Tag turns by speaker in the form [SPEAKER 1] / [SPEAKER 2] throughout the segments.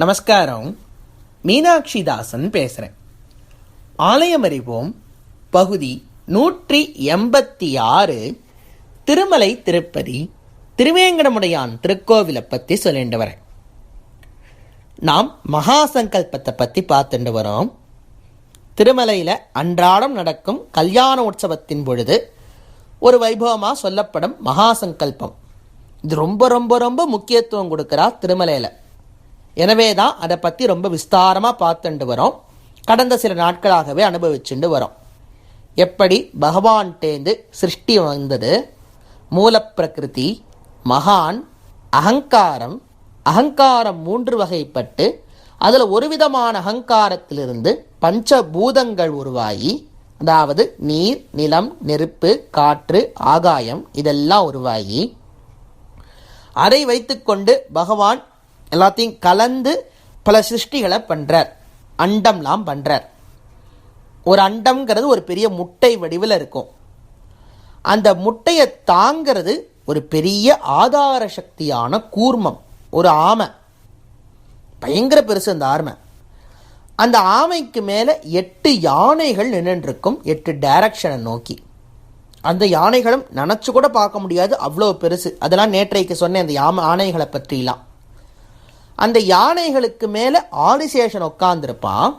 [SPEAKER 1] நமஸ்காரம். மீனாட்சி தாசன் பேசுகிறேன் ஆலயம் அறிவோம் பகுதி நூற்றி எண்பத்தி ஆறு திருமலை திருப்பதி திருவேங்கடமுடையான் திருக்கோவிலை பற்றி சொல்லிட்டு வரேன். நாம் மகா சங்கல்பத்தை பற்றி பார்த்துட்டு வரோம். திருமலையில் அன்றாடம் நடக்கும் கல்யாண உற்சவத்தின் பொழுது ஒரு வைபவமாக சொல்லப்படும் மகா சங்கல்பம் இது ரொம்ப ரொம்ப ரொம்ப முக்கியத்துவம் கொடுக்குறா திருமலையில். எனவே தான் அதை பற்றி ரொம்ப விஸ்தாரமாக பார்த்துட்டு வரோம். கடந்த சில நாட்களாகவே அனுபவிச்சுட்டு வரோம். எப்படி பகவான்கிட்டேந்து சிருஷ்டி வந்தது? மூலப்பிரகிருதி மகான் அகங்காரம் அகங்காரம் மூன்று வகைப்பட்டு அதில் ஒரு விதமான அகங்காரத்திலிருந்து பஞ்சபூதங்கள் உருவாகி அதாவது நீர் நிலம் நெருப்பு காற்று ஆகாயம் இதெல்லாம் உருவாகி அதை வைத்துக்கொண்டு பகவான் எல்லாத்தையும் கலந்து பல சிருஷ்டிகளை பண்ணுறார் அண்டம்லாம் பண்ணுறார் ஒரு அண்டம்ங்கிறது ஒரு பெரிய முட்டை வடிவில் இருக்கும். அந்த முட்டையை தாங்கிறது ஒரு பெரிய ஆதார சக்தியான கூர்மம் ஒரு ஆமை. பயங்கர பெருசு அந்த ஆமை. அந்த ஆமைக்கு மேலே எட்டு யானைகள் நின்றுருக்கும் எட்டு டைரக்ஷனை நோக்கி. அந்த யானைகளும் நினச்சி கூட பார்க்க முடியாது அவ்வளோ பெருசு. அதெல்லாம் நேற்றைக்கு சொன்னேன் அந்த யாம ஆணைகளை பற்றிலாம். அந்த யானைகளுக்கு மேலே ஆதிசேஷன் உட்கார்ந்துருப்பான்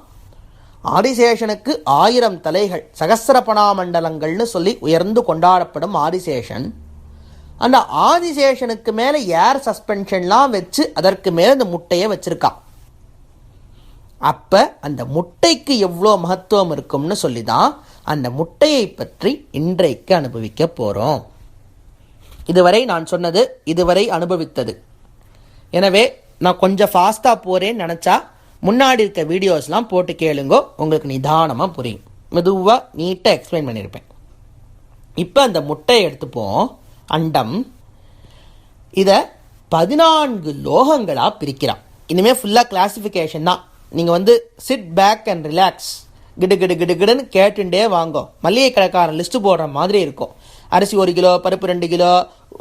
[SPEAKER 1] ஆதிசேஷனுக்கு ஆயிரம் தலைகள் சகசிரபணாமண்டலங்கள்னு சொல்லி உயர்ந்து கொண்டாடப்படும் ஆதிசேஷன். அந்த ஆதிசேஷனுக்கு மேலே ஏர் சஸ்பென்ஷன்லாம் வச்சு அதற்கு மேலே இந்த முட்டையை வச்சுருக்கான் அப்போ அந்த முட்டைக்கு எவ்வளோ மகத்துவம் இருக்கும்னு சொல்லி தான் அந்த முட்டையை பற்றி இன்றைக்கு அனுபவிக்க போகிறோம் இதுவரை நான் சொன்னது இதுவரை அனுபவித்தது. எனவே நான் கொஞ்சம் ஃபாஸ்ட்டாக போகிறேன்னு நினச்சா முன்னாடி இருக்க வீடியோஸ்லாம் போட்டு கேளுங்கோ உங்களுக்கு நிதானமாக புரியும். மெதுவாக நீட்டாக எக்ஸ்பிளைன் பண்ணியிருப்பேன் இப்போ அந்த முட்டையை எடுத்துப்போம். அண்டம். இதை பதினான்கு லோகங்களாக பிரிக்கிறான். இனிமேல் ஃபுல்லாக கிளாஸிஃபிகேஷன் தான். நீங்கள் வந்து சிட் பேக் அண்ட் ரிலாக்ஸ் கிடு கிடு கிடு கிடுன்னு கேட்டுட்டே வாங்கோ. மல்லிகை கடைக்காரன் லிஸ்ட்டு போடுற மாதிரி இருக்கும். அரிசி ஒரு கிலோ பருப்பு ரெண்டு கிலோ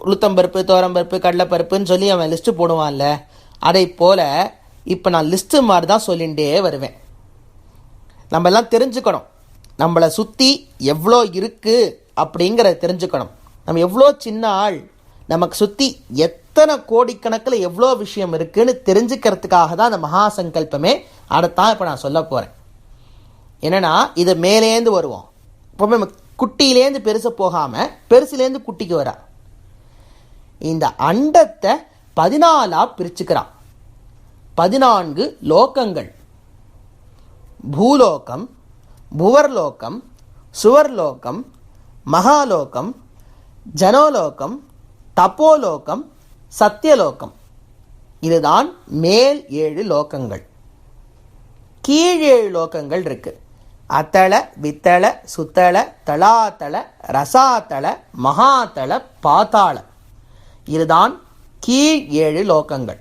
[SPEAKER 1] உளுத்தம்பருப்பு தோரம்பருப்பு கடலைப்பருப்புன்னு சொல்லி அவன் லிஸ்ட்டு போடுவான்ல. அதை போல் இப்போ நான் லிஸ்ட்டு மாதிரி தான் சொல்லிகிட்டே வருவேன். நம்ம எல்லாம் தெரிஞ்சுக்கணும். நம்மளை சுற்றி எவ்வளோ இருக்குது அப்படிங்கிறத தெரிஞ்சுக்கணும். நம்ம எவ்வளோ சின்ன ஆள் நமக்கு சுற்றி எத்தனை கோடிக்கணக்கில் எவ்வளோ விஷயம் இருக்குதுன்னு தெரிஞ்சுக்கிறதுக்காக தான் அந்த மகா சங்கல்பமே அதைத்தான் இப்போ நான் சொல்ல போகிறேன் என்னென்னா இது மேலேந்து வருவோம். இப்போ நம்ம குட்டியிலேருந்து பெருசை போகாமல் பெருசுலேருந்து குட்டிக்கு வரா. இந்த அண்டத்தை பதினாலாக பிரிச்சுக்கிறான். பதினான்கு லோகங்கள். பூலோகம் புவர்லோகம் சுவர்லோகம் மகாலோகம் ஜனோலோகம் தப்போலோகம் சத்தியலோகம் இதுதான் மேல் ஏழு லோகங்கள். கீழ் ஏழு லோகங்கள் இருக்கு. அத்தள வித்தள சுத்தள தளாத்தள ரசாத்தள மகாத்தள பாத்தாள. இதுதான் கீழ் ஏழு லோகங்கள்.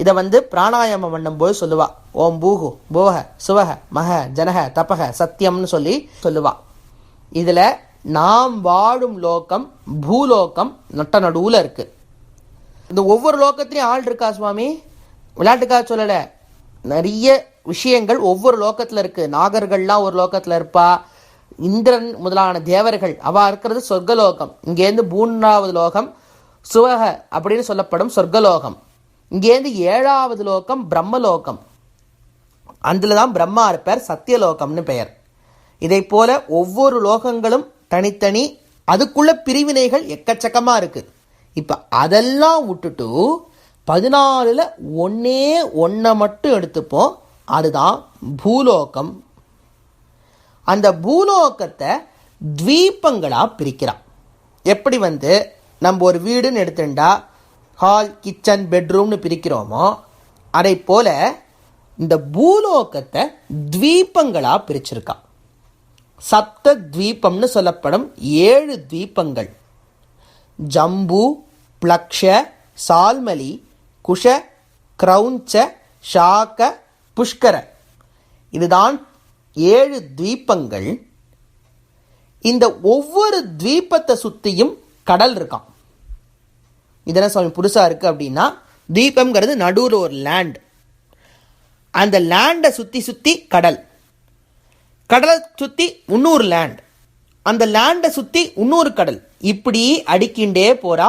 [SPEAKER 1] இதை வந்து பிராணாயாமம் பண்ணும்போது சொல்லுவா. ஓம் பூகு போக சுவக மக ஜனக தபக சத்தியம்னு சொல்லி சொல்லுவா. இதில் நாம் வாழும் லோகம் பூலோகம் நட்ட நடுவில் இருக்குது இந்த ஒவ்வொரு லோகத்திலையும் ஆள் இருக்கா சுவாமி? விளையாட்டுக்காக சொல்லலை. நிறைய விஷயங்கள் ஒவ்வொரு லோகத்தில் இருக்குது நாகர்கள்லாம் ஒரு லோகத்தில் இருப்பா. இந்திரன் முதலான தேவர்கள். அவா இருக்கிறது சொர்க்கலோகம். இங்கேருந்து மூன்றாவது லோகம் சுவக அப்படின்னு சொல்லப்படும் சொர்க்கலோகம். இங்கேருந்து ஏழாவது லோகம் பிரம்மலோகம். அதில் தான் பிரம்மா இருப்பார் சத்தியலோகம்னு பெயர். இதை போல ஒவ்வொரு லோகங்களும் தனித்தனி அதுக்குள்ள பிரிவினைகள் எக்கச்சக்கமாக இருக்குது இப்போ அதெல்லாம் விட்டுட்டு பதினாலில் ஒன்றே ஒன்றை மட்டும் எடுத்துப்போம். அதுதான் பூலோகம். அந்த பூலோகத்தை த்வீபங்களாக பிரிக்கிறான் எப்படி வந்து நம்ம ஒரு வீடுன்னு எடுத்துட்டா ஹால் கிச்சன் பெட்ரூம்னு பிரிக்கிறோமோ அதை போல் இந்த பூலோகத்தை த்வீபங்களாக பிரிச்சிருக்கா சப்த த்வீபம்னு சொல்லப்படும் ஏழு த்வீபங்கள். ஜம்பு பிளக்ஷ சால்மலி குஷ கிரௌஞ்ச ஷாக்க புஷ்கர. இதுதான் ஏழு த்வீபங்கள். இந்த ஒவ்வொரு த்வீபத்தை சுற்றியும் கடல் இருக்கான். இதெல்லாம் சுவாமி புதுசாக இருக்குது அப்படின்னா தீபம்ங்கிறது நடுவில் ஒரு லேண்ட் அந்த லேண்டை சுற்றி சுற்றி கடல். கடலை சுற்றி இன்னொரு லேண்ட் அந்த லேண்டை சுற்றி இன்னொரு கடல். இப்படி அடிக்கின்றே போகிறா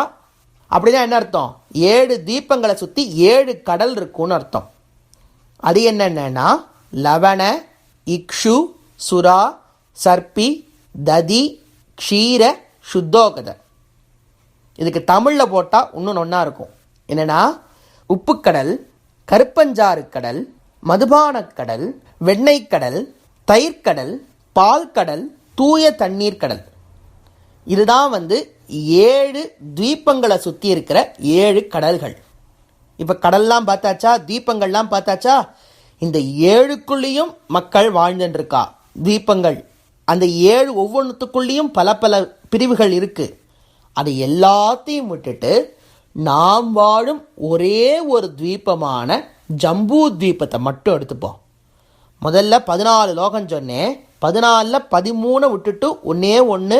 [SPEAKER 1] அப்படின்னா என்ன அர்த்தம்? ஏழு தீபங்களை சுற்றி ஏழு கடல் இருக்கும்னு அர்த்தம். அது என்னென்னா லவண இக்ஷு சுரா சர்ப்பி ததி க்ஷீர சுத்தோகதை இதுக்கு தமிழில் போட்டால் இன்னும் ஒன்றா இருக்கும். என்னென்னா உப்புக்கடல் கருப்பஞ்சாறு கடல் மதுபானக்கடல் வெண்ணெய்க்கடல் தயிர்க்கடல் பால்கடல் தூய தண்ணீர் கடல். இதுதான் வந்து ஏழு தீபங்களை சுற்றி இருக்கிற ஏழு கடல்கள். இப்போ கடல்லாம் பார்த்தாச்சா? தீபங்கள்லாம் பார்த்தாச்சா? இந்த ஏழுக்குள்ளேயும் மக்கள் வாழ்ந்துட்டுருக்கா தீபங்கள். அந்த ஏழு ஒவ்வொன்றுத்துக்குள்ளேயும் பல பல பிரிவுகள் இருக்குது அதை எல்லாத்தையும் விட்டுட்டு நாம் வாழும் ஒரே ஒரு தீபமான ஜம்பூ தீபத்தை மட்டும் எடுத்துப்போம். முதல்ல பதினாலு லோகம் சொன்னேன் பதினாலில் பதிமூணை விட்டுட்டு ஒன்றே ஒன்று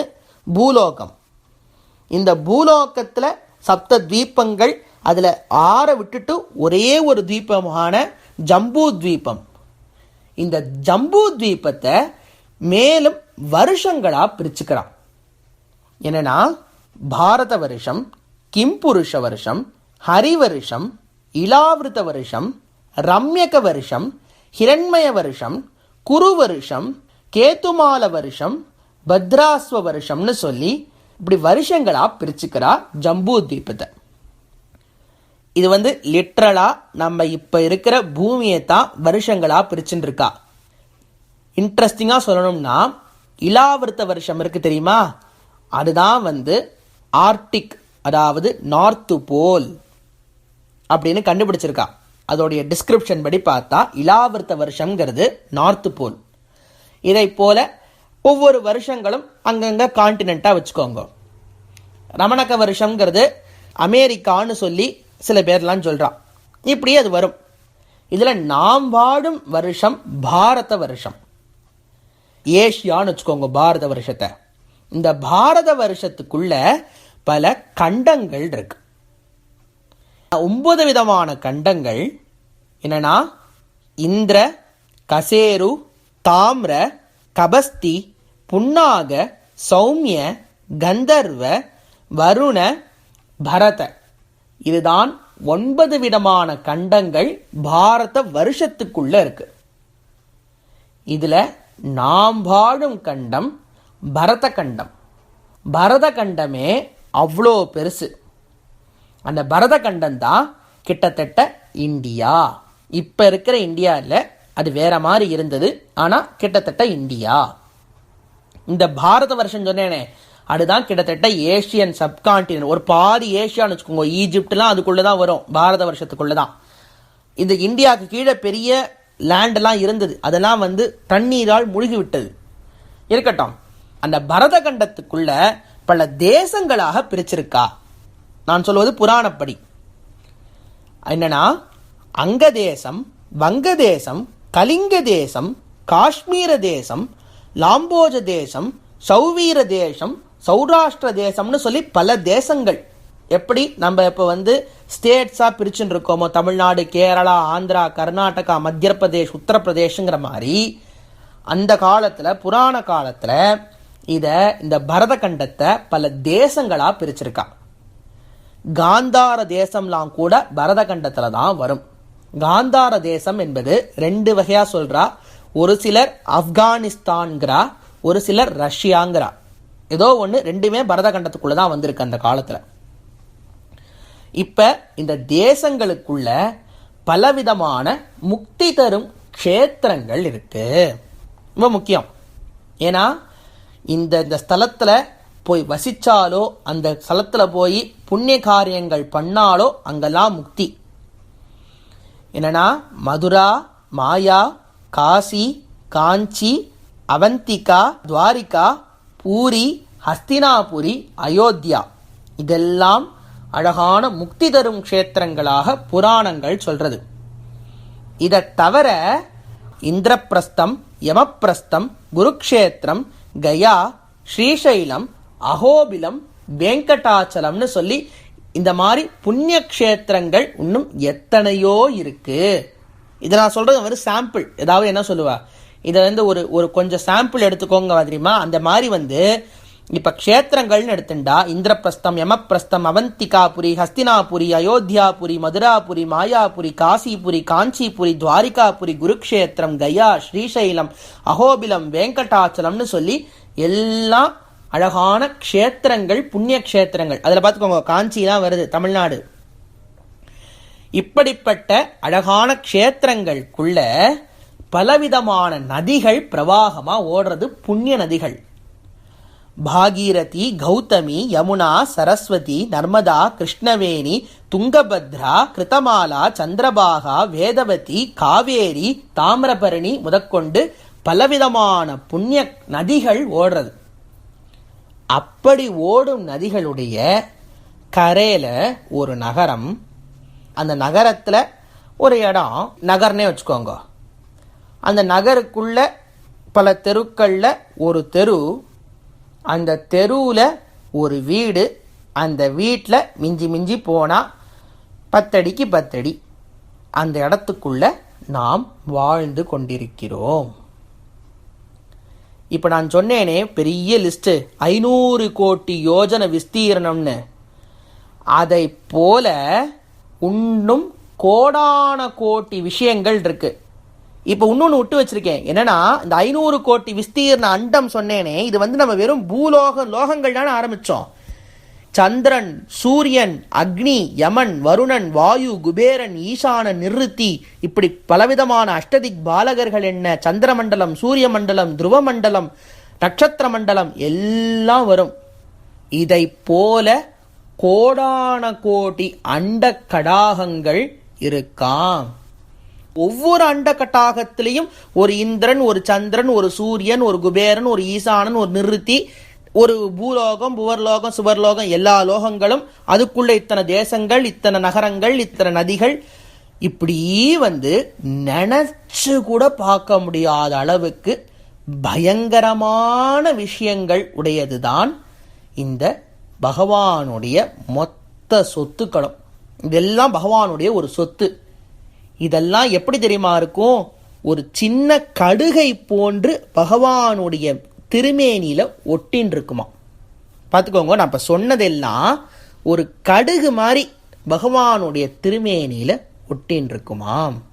[SPEAKER 1] பூலோகம். இந்த பூலோகத்தில் சப்த தீபங்கள் அதில் ஆறை விட்டுட்டு ஒரே ஒரு தீபமான ஜம்பூ தீபம் இந்த ஜம்பூ தீபத்தை மேலும் வருஷங்களாக பிரிச்சுக்கிறான் என்னென்னா பாரத வருஷம் கிம்புருஷ வருஷம் ஹரி வருஷம் இலாவிருத்த வருஷம் ரம்யக வருஷம் ஹிரண்மய வருஷம் குரு வருஷம் கேத்துமால வருஷம் பத்ராஸ்வ வருஷம்னு சொல்லி இப்படி வருஷங்களாக பிரிச்சுக்கிறா ஜம்பூ தீபத்தை இது வந்து லிட்ரலாக நம்ம இப்போ இருக்கிற பூமியை தான் வருஷங்களாக பிரிச்சுட்டு இருக்கா இன்ட்ரெஸ்டிங்கா சொல்லணும்னா இலாவிருத்த வருஷம் இருக்கு தெரியுமா? அதுதான் வந்து ஆர்டிக் அதாவது நார்த்து போல் அப்படின்னு கண்டுபிடிச்சிருக்கா. அதோடைய டிஸ்கிரிப்ஷன் படி பார்த்தா இலாவிருத்த வருஷம்ங்கிறது நார்த்து போல். இதை போல ஒவ்வொரு வருஷங்களும் அங்கங்கே கான்டினெண்ட்டாக வச்சுக்கோங்க. ரமணக வருஷம்ங்கிறது அமெரிக்கான்னு சொல்லி சில பேர்லாம் சொல்கிறான் இப்படி அது வரும். இதில் நாம் வாடும் வருஷம் பாரத வருஷம். ஏஷியான்னு வச்சுக்கோங்க பாரத வருஷத்தை. இந்த பாரத வருஷத்துக்குள்ள பல கண்டங்கள் இருக்கு. ஒன்பது விதமான கண்டங்கள். என்னன்னா இந்திர கசேரு தாமிர கபஸ்தி புன்னாக சௌமிய கந்தர்வ வருண பரத. இதுதான் ஒன்பது விதமான கண்டங்கள் பாரத வருஷத்துக்குள்ள இருக்கு. இதுல நாம் வாழும் கண்டம் பரத கண்டம். பரத கண்டமே அவ்வளோ பெருசு. அந்த பரதகண்டம் தான் கிட்டத்தட்ட இந்தியா. இப்போ இருக்கிற இந்தியா இல்லை அது வேற மாதிரி இருந்தது. ஆனால் கிட்டத்தட்ட இந்தியா. இந்த பாரத வருஷம் சொன்னேனே அதுதான் கிட்டத்தட்ட ஏஷியன் சப்கான்டினென்ட். ஒரு பாதி ஏஷியான்னு வச்சுக்கோங்க. ஈஜிப்ட்லாம் அதுக்குள்ளே தான் வரும். பாரத வருஷத்துக்குள்ளே தான் இந்த இந்தியாவுக்கு கீழே பெரிய லேண்டெல்லாம் இருந்தது. அதெல்லாம் வந்து தண்ணீரால் மூழ்கி விட்டது இருக்கட்டும். அந்த பரத கண்டத்துக்குள்ள பல தேசங்களாக பிரிச்சிருக்கா. நான் சொல்வது புராணப்படி. என்னன்னா அங்க தேசம் வங்க தேசம் கலிங்க தேசம் காஷ்மீர தேசம் லாம்போஜ தேசம் சௌவீர தேசம் சௌராஷ்டிர தேசம்னு சொல்லி பல தேசங்கள். எப்படி நம்ம இப்போ வந்து ஸ்டேட்ஸாக பிரிச்சுன்னு இருக்கோமோ தமிழ்நாடு கேரளா ஆந்திரா கர்நாடகா மத்திய பிரதேஷ் உத்தரப்பிரதேஷ்ங்கிற மாதிரி அந்த காலத்தில் புராண காலத்தில் இதை இந்த பரத கண்டத்தை பல தேசங்களாக பிரிச்சிருக்கா. காந்தார தேசம்லாம் கூட பரத கண்டத்தில் தான் வரும். காந்தார தேசம் என்பது ரெண்டு வகையாக சொல்கிறா ஒரு சிலர் ஆப்கானிஸ்தான்கிறா ஒரு சிலர் ரஷ்யாங்கிறா. ஏதோ ஒன்று ரெண்டுமே பரத கண்டத்துக்குள்ளே தான் வந்திருக்கு அந்த காலத்தில். இப்போ இந்த தேசங்களுக்குள்ள பலவிதமான முக்தி தரும் க்ஷேத்திரங்கள் இருக்குது ரொம்ப முக்கியம். ஏன்னா இந்த இந்த ஸ்தலத்தில் போய் வசித்தாலோ அந்த ஸ்தலத்தில் போய் புண்ணிய காரியங்கள் பண்ணாலோ அங்கெல்லாம் முக்தி. என்னன்னா மதுரா மாயா காசி காஞ்சி அவந்திகா துவாரிகா பூரி ஹஸ்தினாபுரி அயோத்தியா. இதெல்லாம் அழகான முக்தி தரும் க்ஷேத்திரங்களாக புராணங்கள் சொல்றது. இதை தவிர இந்திரப்பிரஸ்தம் யமப்பிரஸ்தம் குருக்ஷேத்திரம் கயா ஸ்ரீசைலம் அகோபிலம் வெங்கடாச்சலம்னு சொல்லி இந்த மாதிரி புண்ணிய கஷேத்திரங்கள் இன்னும் எத்தனையோ இருக்கு. இதை நான் சொல்றது வந்து சாம்பிள் ஏதாவது என்ன சொல்லுவா? இதை வந்து ஒரு ஒரு கொஞ்சம் சாம்பிள் எடுத்துக்கோங்க மாதிரிமா அந்த மாதிரி வந்து இப்போ க்ஷேத்திரங்கள்னு எடுத்துட்டா இந்திரபிரஸ்தம் யமப்பிரஸ்தம் அவந்திகாபுரி ஹஸ்தினாபுரி அயோத்தியாபுரி மதுராபுரி மாயாபுரி காசிபுரி காஞ்சிபுரி துவாரிகாபுரி குருக்ஷேத்திரம் கயா ஸ்ரீசைலம் அகோபிலம் வெங்கடாச்சலம்னு சொல்லி எல்லாம் அழகான க்ஷேத்திரங்கள் புண்ணிய க்ஷேத்திரங்கள். அதில் பார்த்துக்கோங்க காஞ்சிலாம் வருது தமிழ்நாடு. இப்படிப்பட்ட அழகான க்ஷேத்திரங்களுக்குள்ள பலவிதமான நதிகள் பிரவாகமாக ஓடுறது புண்ணிய நதிகள். பாகீரதி கௌதமி யமுனா சரஸ்வதி நர்மதா கிருஷ்ணவேணி துங்கபத்ரா கிருத்தமாலா சந்திரபாகா வேதவதி காவேரி தாமிரபரணி முதற்கொண்டு பலவிதமான புண்ணிய நதிகள் ஓடுறது. அப்படி ஓடும் நதிகளுடைய கரையில் ஒரு நகரம். அந்த நகரத்தில் ஒரு இடம் நகர்னே வச்சுக்கோங்க. அந்த நகருக்குள்ள பல தெருக்களில் ஒரு தெரு அந்த தெருவில் ஒரு வீடு அந்த வீட்டில் மிஞ்சி மிஞ்சி போனால் பத்தடிக்கு பத்தடி. அந்த இடத்துக்குள்ள நாம் வாழ்ந்து கொண்டிருக்கிறோம். இப்போ நான் சொன்னேனே பெரிய லிஸ்ட்டு ஐநூறு கோடி யோஜன விஸ்தீரணம்னு. அதை போல இன்னும் கோடான கோட்டி விஷயங்கள் இருக்குது இப்போ இன்னொன்று விட்டு வச்சிருக்கேன். என்னன்னா இந்த ஐநூறு கோட்டி விஸ்தீர்ண அண்டம் சொன்னேனே இது வந்து நம்ம வெறும் பூலோக லோகங்கள் தானே ஆரம்பித்தோம் சந்திரன் சூரியன் அக்னி யமன் வருணன் வாயு குபேரன் ஈசான நிறுத்தி இப்படி பலவிதமான அஷ்டதிக் பாலகர்கள் என்ன? சந்திரமண்டலம் சூரிய மண்டலம் துருவ மண்டலம் நட்சத்திர மண்டலம் எல்லாம் வரும். இதை போல கோடான கோடி அண்ட கடாகங்கள் இருக்காம். ஒவ்வொரு அண்ட கட்டாகத்திலையும் ஒரு இந்திரன் ஒரு சந்திரன் ஒரு சூரியன் ஒரு குபேரன் ஒரு ஈசானன் ஒரு நிறுத்தி ஒரு பூலோகம் புவர்லோகம் சுவர்லோகம் எல்லா லோகங்களும் அதுக்குள்ள இத்தனை தேசங்கள் இத்தனை நகரங்கள் இத்தனை நதிகள். இப்படி வந்து நினைச்சு கூட பார்க்க முடியாத அளவுக்கு பயங்கரமான விஷயங்கள் உடையதுதான் இந்த பகவானுடைய மொத்த சொத்துக்களும். இதெல்லாம் பகவானுடைய ஒரு சொத்து. இதெல்லாம் எப்படி தெரியுமா இருக்கும்? ஒரு சின்ன கடுகை போன்று பகவானுடைய திருமேனியில் ஒட்டின் இருக்குமா பார்த்துக்கோங்க நான் இப்போ சொன்னதெல்லாம் ஒரு கடுகு மாதிரி பகவானுடைய திருமேனியில் ஒட்டின் இருக்குமாம்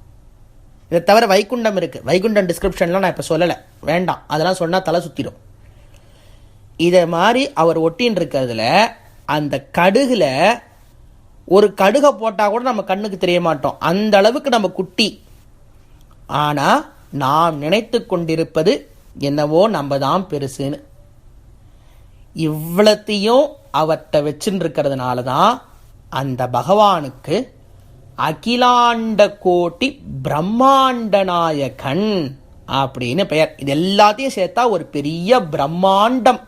[SPEAKER 1] இதை தவிர வைகுண்டம் இருக்குது வைகுண்டம் டிஸ்கிரிப்ஷன்லாம் நான் இப்போ சொல்லலை. வேண்டாம். அதெல்லாம் சொன்னால் தலை சுற்றிடும் இதை மாதிரி அவர் ஒட்டின் இருக்கிறதுல அந்த கடுகில் ஒரு கடுகை போட்டால் கூட நம்ம கண்ணுக்கு தெரிய மாட்டோம் அந்த அளவுக்கு நம்ம குட்டி. ஆனால் நாம் நினைத்து கொண்டிருப்பது என்னவோ நம்ம தான் பெருசுன்னு. இவ்வளத்தையும் அவர்கிட்ட வச்சுருக்கிறதுனால தான் அந்த பகவானுக்கு அகிலாண்ட கோட்டி பிரம்மாண்ட நாயகன் அப்படின்னு பெயர். இது எல்லாத்தையும் சேர்த்தா ஒரு பெரிய பிரம்மாண்டம்.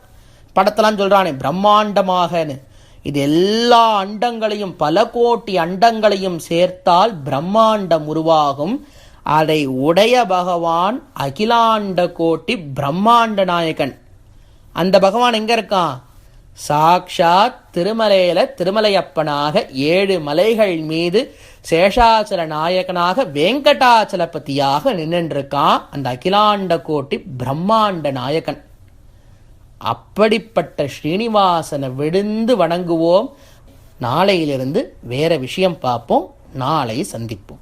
[SPEAKER 1] படத்தெல்லாம் சொல்கிறானே பிரம்மாண்டமாகன்னு. இது எல்லா அண்டங்களையும் பல கோட்டி அண்டங்களையும் சேர்த்தால் பிரம்மாண்டம் உருவாகும். அதை உடைய பகவான் அகிலாண்ட கோட்டி பிரம்மாண்ட நாயகன். அந்த பகவான் எங்க இருக்கான்? சாக்ஷாத் திருமலையில திருமலையப்பனாக ஏழு மலைகள் மீது சேஷாச்சல நாயகனாக வெங்கடாச்சலபதியாக நின்றுருக்கான் அந்த அகிலாண்ட கோட்டி பிரம்மாண்ட நாயகன். அப்படிப்பட்ட ஸ்ரீனிவாசனை விழுந்து வணங்குவோம். நாளையிலிருந்து வேற விஷயம் பார்ப்போம். நாளை சந்திப்போம்.